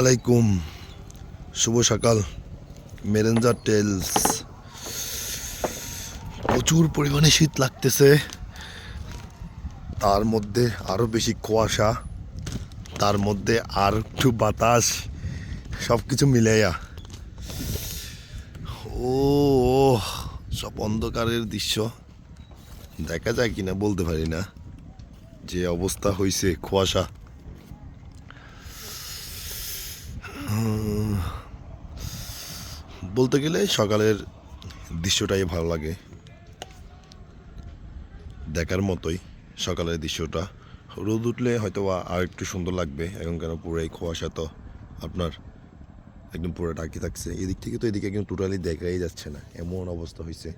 আলাইকুম। শুভ সকাল। মেরেঞ্জার টেলস প্রচুর পরিমাণে শীত লাগতেছে। তার মধ্যে আরও বেশি কুয়াশা। তার মধ্যে আর একটু বাতাস। সব কিছু মিলাইয়া। ও, সব অন্ধকারের দৃশ্য। দেখা যায় কিনা বলতে পারি না। যে অবস্থা হয়েছে কুয়াশা। বলতে গেলে সকালের দৃশ্যটাই ভালো লাগে। দেখার মতোই সকালের দৃশ্যটা। রোদ উঠলে হয়তো আর একটু সুন্দর লাগবে এখন কেন পুরো এই কুয়াশা তো আপনার একদম পুরো ডাকি থাকছে। এদিক থেকে তো এদিকে একদম টোটালি দেখাই যাচ্ছে না, এমন অবস্থা হয়েছে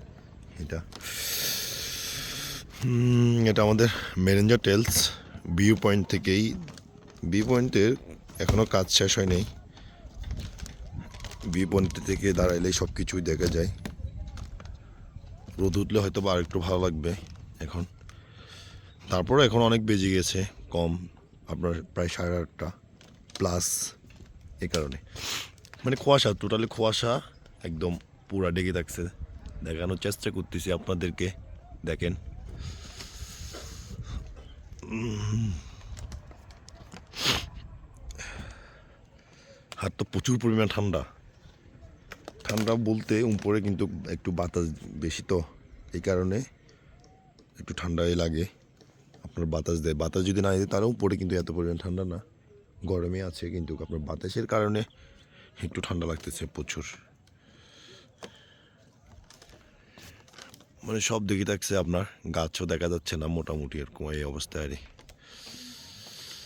এটা। এটা আমাদের মেরেঞ্জা টেলস, ভিউ পয়েন্ট থেকেই। ভিউ পয়েন্টের এখনও কাজ শেষ হয়নি। পয়েন্ট থেকে দাঁড়াইলে সব কিছুই দেখা যায়। রোদ উঠলে হয়তো বা আরেকটু ভালো লাগবে এখন। তারপরে এখন অনেক বেজে গেছে, কম, আপনার প্রায় সাড়ে আটটা প্লাস এই কারণে। মানে কুয়াশা টোটালি কুয়াশা, একদম পুরা ডেকে থাকছে। দেখানোর চেষ্টা করতেছি আপনাদেরকে, দেখেন। হাত তো প্রচুর পরিমাণ ঠান্ডা। ঠান্ডা বলতে উপরে কিন্তু একটু বাতাস বেশি তো, এই কারণে একটু ঠান্ডাই লাগে। আপনার বাতাস দেয়। বাতাস যদি না দেয় তারও উপরে কিন্তু এত পরিমাণ ঠান্ডা না। গরমে আছে কিন্তু আপনার বাতাসের কারণে একটু ঠান্ডা লাগতেছে প্রচুর। মানে সব দেখে থাকছে আপনার, গাছও দেখা যাচ্ছে না মোটামুটি এরকম এই অবস্থায় আর।